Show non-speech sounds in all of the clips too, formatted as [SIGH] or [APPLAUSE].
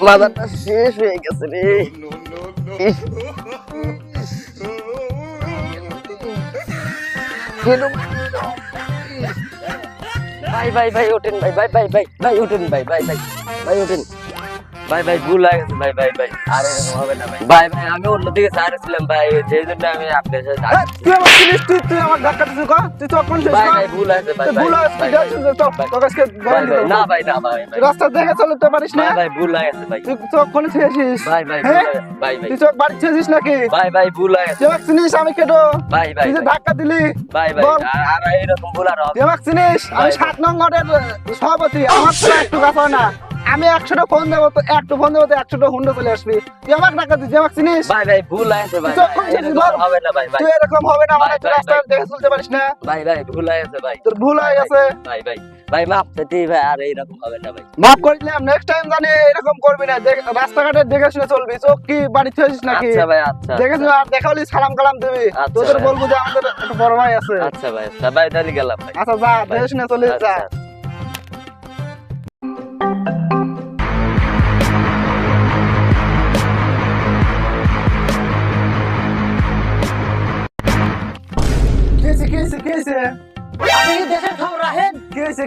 মাথাটা শেষ হয়ে গেছে রে? ভাই ভাই ভাই, ওঠেন ভাই ভাই ভাই ভাই ভাই, ওঠেন ভাই ভাই ভাই ভাই, ওঠেন ভাই ভাই ভুল হয়ে গেছে ভাই ভাই ভাই। আর এরকম হবে না ভাই। ভাই ভাই আমি অন্যদিকে সারেছিলাম ভাই সেই জন্য আমি আপনার সাথে তুই আমার চিনিস তুই তুই আমার ধাক্কা দিছিস কা? তুই তো কোন ভাই ভাই ভুল হয়েছে ভাই ভুল হয়েছে, তুই তো, ভাই, ভাই, ভাই, না ভাই না ভাই ভাই। রাস্তা দেখে চলতে পারিস না? ভাই ভাই ভুল ভাই। তুই চোখ কোনে ভাই ভাই হ্যাঁ? ভাই ভাই। তুই চোখ বাড়ি নাকি? ভাই ভাই ভুল হয়ে গেছে। তুই আমাকে চিনিস আমি কেটো? ভাই ভাই তুই ধাক্কা দিলি ভাই ভাই। আর এরকম ভুল আর হবে তুই আমাকে চিনিস আমি ভাই, সাত নম্বরের সভাপতি আমার তো একটু কথা না। আমি একশোটা ফোন দেবো তো একটু ফোন দেবো তো একশোটা হুন্ডা চলে আসবি। তুই আমাকে টাকা দিস আমাকে চিনিস? ভাই ভাই ভুল গেছে ভাই এরকম হবে না ভাই তুই এরকম হবে না মানে তুই ভাই, দেখে চলতে পারিস না? ভাই ভাই ভুল গেছে ভাই। তোর ভুল হয়ে গেছে ভাই ভাই ভাই চাইতে ভাই আর এইরকম হবে না ভাই। মাফ করলাম নেক্সট টাইম জানি এরকম করবি না। দেখ- রাস্তাঘাটে দেখে শুনে চলবি চোখ কি বাড়ি থুয়েছিস নাকি? আচ্ছা ভাই আচ্ছা দেখে শুনে আর দেখা হলি সালাম কালাম দিবি। আচ্ছা তোদের। বলব যে আমাদের একটা বড় ভাই আছে। আচ্ছা ভাই আচ্ছা ভাই তাহলে গেলাম ভাই। আচ্ছা যা দেখে শুনে চলিস যা।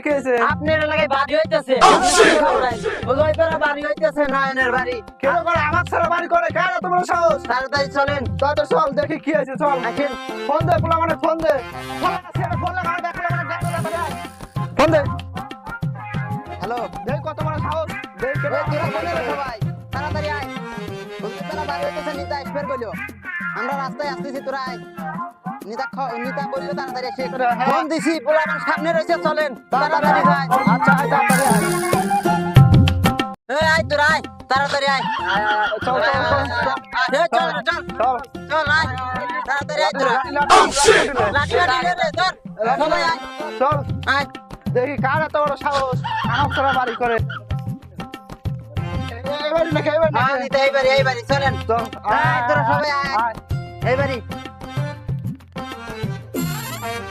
কেছে আপনার এলাকায় বাড়ি হইতেছে। ওইপারে বাড়ি হইতেছে নয়নের বাড়ি। কেন করে? আমার সারা বাড়ি করে? কেন তোমার সাহস? তাড়াতাড়ি চলেন। তাদের চল দেখি কি আছে চল। আসেন ফোন দে পোলা মানে ফোন দে। ফোন লাগা ছেড়ে ফোন লাগা দেখ পোলা দেখ ফোন দে। হ্যালো। দেখ কত বড় সাহস। দেখ সবাই। তাড়াতাড়ি আয়। বলতে বাড়ি হইতেছে নিতা আমরা রাস্তায় আসতেছি তোরা আয়। নিতা নিতা বলল তাড়াতাড়ি এসে হ্যাঁ। ফোন দিছি আমার সামনে রয়েছে চলেন তাড়াতাড়ি আয় আচ্ছা আয় তাড়াতাড়ি আয় এই আয় তোরা আয় তাড়াতাড়ি আয় চল চল চল চল চল চল চল আয় তাড়াতাড়ি আয় তোরা লাঠি লাঠি রে, ধর সবাই আয় চল আয় দেখি কার এত বড় সাহস আমার বাড়ি করে এই নাকি হ্যাঁ এইবারে এইবারে চলেন চল আয়, তোরা সবাই আয়। আয়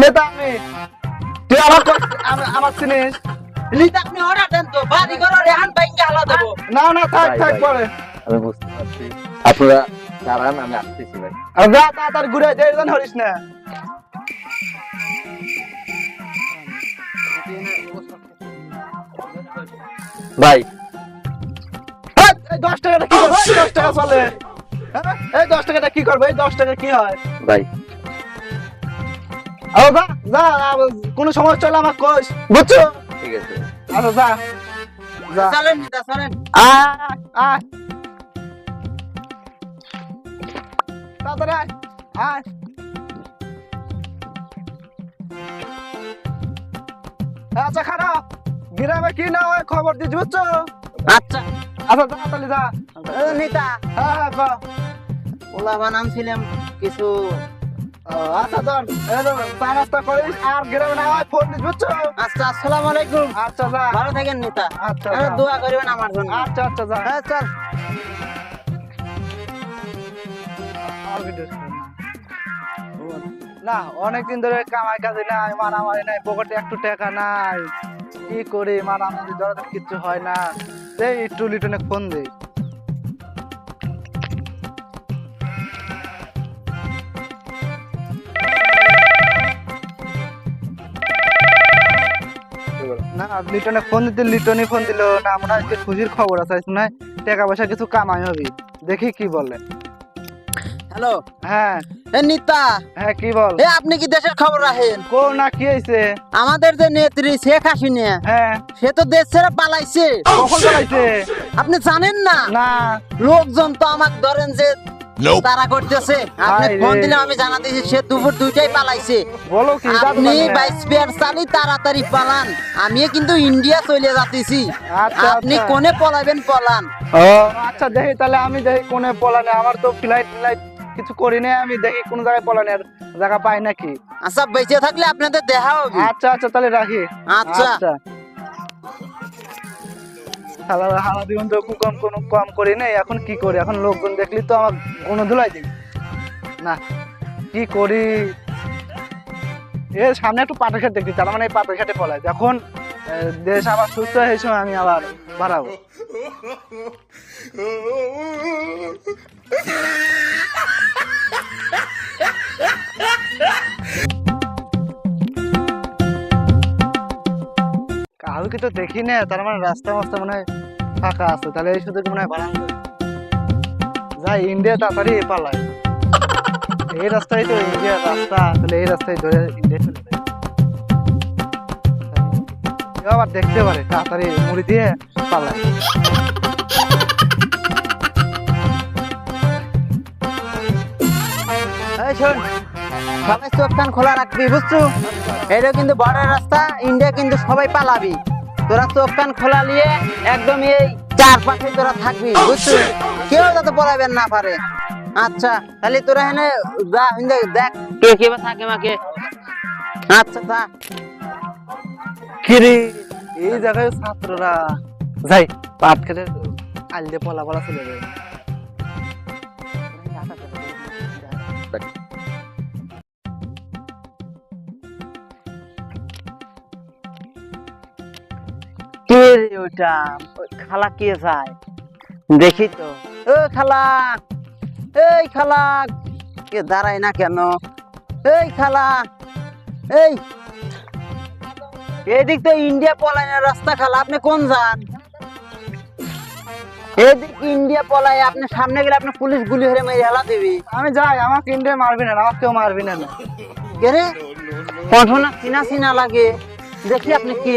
নেতা আমি। তুই আমার আমার চিনিস? নিতা আপনি অর্ডার দেন তো বাড়ি ঘর রেহান বাইকে হালা দেবো। না না থাক ভাই, থাক পরে। আমি বুঝতে পারছি। আপনারা দাঁড়ান আমি আসতেছি ভাই। আর যা তাড়াতাড়ি ঘুরে দেড় জন হরিস না। ভাই। এই, এই দশ টাকাটা কি করবে? দশ টাকা চলে। হ্যাঁ? এই দশ টাকাটা কি করবে? এই দশ টাকা কি হয়? ভাই যা যা কোনো সমস্যা হলে আমাকে কইস বুঝছ? ঠিক আছে। আচ্ছা যা যা। চলেন নিতা চলেন। আয় আয় তাড়াতাড়ি আয় আয়। আচ্ছা খারাপ। গ্রামে কি না হয় খবর দিচ্ছি বুঝছ? আচ্ছা। আচ্ছা যা। তাহলে যা নিতা। হ্যাঁ হ্যাঁ ওলা বানাম ছিলাম কিছু আচ্ছা ধর। এই ধর, চা নাস্তা করিস আর গ্রামে না হয় ফোন দিস বুঝছ? আচ্ছা আসসালামু আলাইকুম। আচ্ছা যা। ভালো থাকেন নিতা। আচ্ছা দোয়া করিবেন আমার জন্য। আচ্ছা আচ্ছা যা। হ্যাঁ চল। না। অনেকদিন ধরে কামাই কাজে নাই মারামারি নাই পকেটে একটু টাকা নাই। কি করি মারামারি ধরে কিচ্ছু হয় না। এই একটু লিটনে ফোন দে। না লিটনে ফোন দিতে লিটনই ফোন দিল না আমরা আজকে খুশির খবর আছে টাকা পয়সা কিছু কামাই হবে দেখি কি বলে। হ্যালো? হ্যাঁ। এ নিতা? হ্যাঁ কি বল? এ আপনি কি দেশের খবর রাখেন? কো না কি হয়েছে আমাদের যে নেত্রী শেখ হাসিনা হ্যাঁ। সে তো দেশ ছেড়ে পালাইছে। কখন চালাইছে আপনি জানেন না? না। লোকজন তো আমাকে ধরেন যে তারা করতেছে। আপনি রে। ফোন দিলে আমি জানা দিয়েছি সে দুপুর দুইটাই পালাইছে। বলো কি আপনি বাইশ পেয়ার চালি তাড়াতাড়ি পালান। আমিও কিন্তু ইন্ডিয়া চলে যাতেছি আচ্ছা, আপনি আচ্ছা। কোনে পলাবেন পলান। ও আচ্ছা দেখি তাহলে আমি দেখি কোনে পলানে আমার তো ফ্লাইট ফ্লাইট কিছু করি না আমি দেখি কোন জায়গায় পলানের জায়গা পাই নাকি? আচ্ছা বেঁচে থাকলে আপনাদের দেখা হবে। আচ্ছা আচ্ছা তাহলে রাখি। আচ্ছা। হালা হালা দিন তো কম কোনো কম করি নাই, এখন কি করি? এখন লোকজন দেখলি তো আমার কোনো ধুলাই দিবি। না, কি করি? এ, সামনে একটু পাটের খেট দেখছি তার মানে এই পাটের খেটে পলাই যখন দেশ আবার সুস্থ হয়ে সময় আমি আবার বাড়াবো। [LAUGHS] তো দেখি না, তার মানে রাস্তা মাস্তা মনে হয় ফাঁকা আছে, তাহলে এই সুযোগ মনে হয় যাবে। যাই ইন্ডিয়া তাড়াতাড়ি পালায়। এই রাস্তায় তো ইন্ডিয়ার রাস্তা, তাহলে এই রাস্তায় ধরে ইন্ডিয়া চলে যায়। আবার দেখতে পারে, তাড়াতাড়ি মুড়ি দিয়ে পালায়। খোলা রাখবি, বুঝছ? এটা কিন্তু বড় রাস্তা, ইন্ডিয়া কিন্তু সবাই পালাবি। তোরা চোখ কান খোলা নিয়ে একদম এই চারপাশে তোরা থাকবি বুঝছ? কেউ যাতে পড়াবেন না পারে। আচ্ছা তাহলে তোরা এখানে যা হিন্দে দেখ। কে কে বা থাকে মাকে? আচ্ছা তা কিরে? এই জায়গায় ছাত্ররা। যাই পাট খেতে আলদে পলা পলা চলে যায়। কে রে ওটা খালা কে যায়? দেখি তো। ও খালা এই খালা কে দাঁড়ায় না কেন? এই খালা এই। এদিক তো ইন্ডিয়া পলায়নের রাস্তা খালা আপনি কোন যান? এদিক ইন্ডিয়া পলায় আপনি সামনে গেলে আপনি পুলিশ গুলি হয়ে মেরে হেলা দিবি। আমি যাই আমাকে ইন্ডিয়া মারবি না আমাকে কেউ মারবি না। কে রে চিনা চিনা লাগে। দেখি আপনি কি।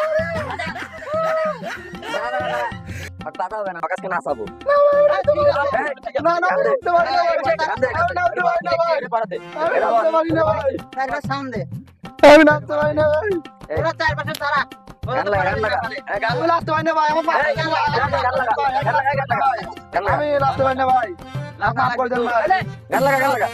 আর টাকা হবে না আমার নাচাবো। আমি নামতে পারি না ভাই। ওরা চারপাশে গান আমি নামতে পারি না ভাই। আমি নামতে পারি না ভাই মাফ করে দেন ভাই গান লাগা গান লাগা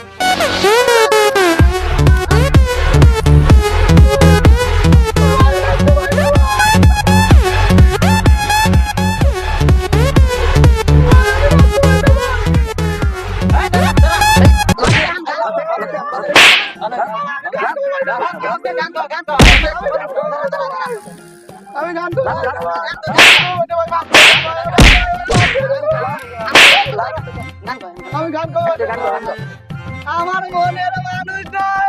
আমি গান করব আমার মনের মানুষ নাই